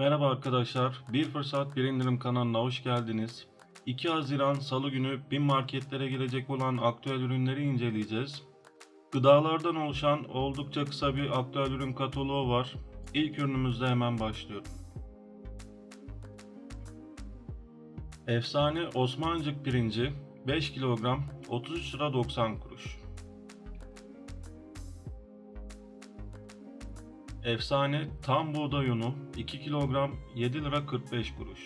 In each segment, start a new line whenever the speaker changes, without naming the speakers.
Merhaba arkadaşlar. Bir Fırsat Bir İndirim kanalına hoş geldiniz. 2 Haziran Salı günü bin marketlere gelecek olan aktüel ürünleri inceleyeceğiz. Gıdalardan oluşan oldukça kısa bir aktüel ürün kataloğu var. İlk ürünümüzde hemen başlıyorum. Efsane Osmancık pirinci 5 kilogram 33 lira 90 kuruş. Efsane tam buğday unu 2 kilogram 7 lira 45 kuruş.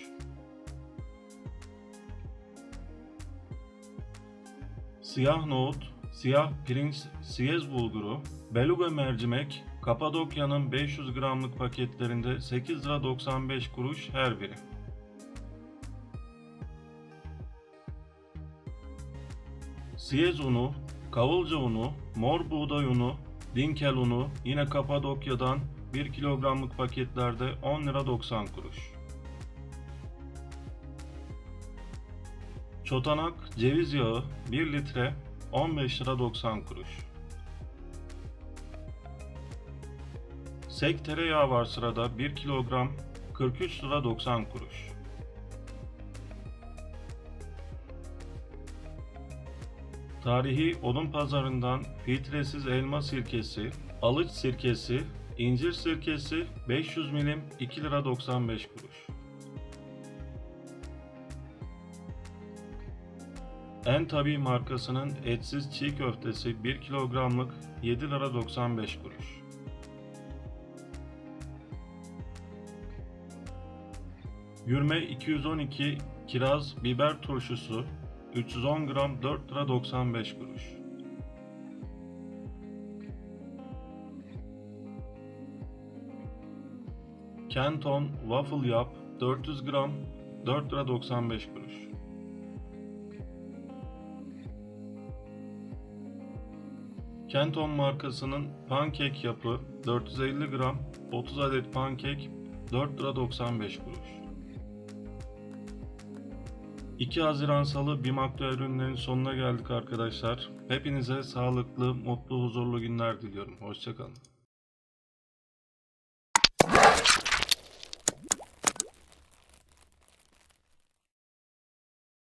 Siyah nohut, siyah pirinç, siyez bulguru, beluga mercimek, Kapadokya'nın 500 gramlık paketlerinde 8 lira 95 kuruş her biri. Siyez unu, kavulca unu, mor buğday unu, dinkel unu yine Kapadokya'dan 1 kilogramlık paketlerde 10 lira 90 kuruş. Çotanak ceviz yağı 1 litre 15 lira 90 kuruş. Sek tereyağı var sırada 1 kilogram 43 lira 90 kuruş. Tarihi odun pazarından filtresiz elma sirkesi, alıç sirkesi, incir sirkesi 500 milim 2 lira 95 kuruş. En Tabi markasının etsiz çiğ köftesi 1 kilogramlık 7 lira 95 kuruş. Yürme 212 kiraz biber turşusu 310 gram 4 lira 95 kuruş. Kenton waffle yap 400 gram 4 lira 95 kuruş. Kenton markasının pankek yapı 450 gram 30 adet pankek 4 lira 95 kuruş. 2 Haziran Salı BİM Aktüel ürünlerin sonuna geldik arkadaşlar. Hepinize sağlıklı, mutlu, huzurlu günler diliyorum. Hoşçakalın.